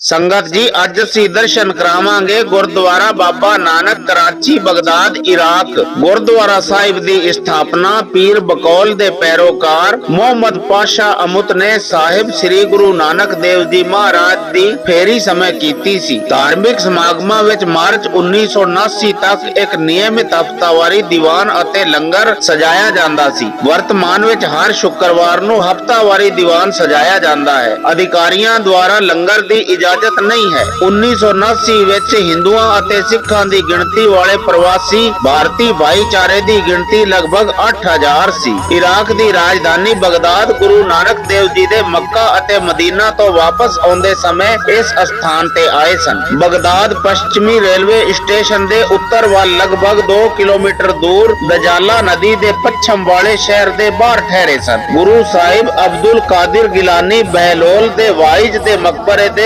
ਸੰਗਤ ਜੀ, ਅੱਜ ਅਸੀਂ ਦਰਸ਼ਨ ਕਰਾਵਾਂਗੇ ਗੁਰਦੁਆਰਾ ਬਾਬਾ ਨਾਨਕ ਕਰਾਚੀ, ਬਗਦਾਦ, ਇਰਾਕ। ਗੁਰਦੁਆਰਾ ਸਾਹਿਬ ਦੀ ਸਥਾਪਨਾ ਪੀਰ ਬਕੌਲ ਦੇ ਪੈਰੋਕਾਰ ਮੁਹੰਮਦ ਪਾਸ਼ਾ ਅਮੁਤ ਨੇ ਸਾਹਿਬ ਸ੍ਰੀ ਗੁਰੂ ਨਾਨਕ ਦੇਵ ਜੀ ਮਹਾਰਾਜ ਦੀ ਫੇਰੀ ਸਮੇਂ ਕੀਤੀ ਸੀ। ਧਾਰਮਿਕ ਸਮਾਗਮਾਂ ਵਿੱਚ ਮਾਰਚ 1979 ਤੱਕ ਇੱਕ ਨਿਯਮਿਤ ਹਫ਼ਤਾਵਾਰੀ ਦੀਵਾਨ ਅਤੇ ਲੰਗਰ ਸਜਾਇਆ ਜਾਂਦਾ ਸੀ। ਵਰਤਮਾਨ ਵਿੱਚ ਹਰ ਸ਼ੁੱਕਰਵਾਰ ਨੂੰ ਹਫ਼ਤਾਵਾਰੀ ਦੀਵਾਨ ਸਜਾਇਆ ਜਾਂਦਾ ਹੈ। ਅਧਿਕਾਰੀਆਂ ਦੁਆਰਾ ਲੰਗਰ ਦੀ ਇਜਾਜ਼ਤ ਨਹੀਂ ਹੈ। 1979 ਵਿੱਚ ਹਿੰਦੂਆਂ ਅਤੇ ਸਿੱਖਾਂ ਦੀ ਗਿਣਤੀ ਵਾਲੇ ਪ੍ਰਵਾਸੀ ਭਾਰਤੀ ਭਾਈਚਾਰੇ ਦੀ ਗਿਣਤੀ ਲਗਭਗ 8000 ਸੀ। ਇਰਾਕ ਦੀ ਰਾਜਧਾਨੀ ਬਗਦਾਦ ਗੁਰੂ ਨਾਨਕ ਦੇਵ ਜੀ ਦੇ ਮੱਕਾ ਅਤੇ ਮਦੀਨਾ ਤੋਂ ਵਾਪਸ ਆਉਂਦੇ ਸਮੇਂ ਇਸ ਸਥਾਨ ਤੇ ਆਏ ਸਨ। ਬਗਦਾਦ ਪੱਛਮੀ ਰੇਲਵੇ ਸਟੇਸ਼ਨ ਦੇ ਉੱਤਰ ਵੱਲ ਲਗਭਗ 2 ਕਿਲੋਮੀਟਰ ਦੂਰ ਦਜਾਲਾ ਨਦੀ ਦੇ ਪੱਛਮ ਵਾਲੇ ਸ਼ਹਿਰ ਦੇ ਬਾਹਰ ਠਹਿਰੇ ਸਨ। ਗੁਰੂ ਸਾਹਿਬ ਅਬਦੁਲ ਕਾਦਰ ਗਿਲਾਨੀ ਬਹਿਲੋਲ ਦੇ ਵਾਇਜ ਦੇ ਮਕਬਰੇ ਦੇ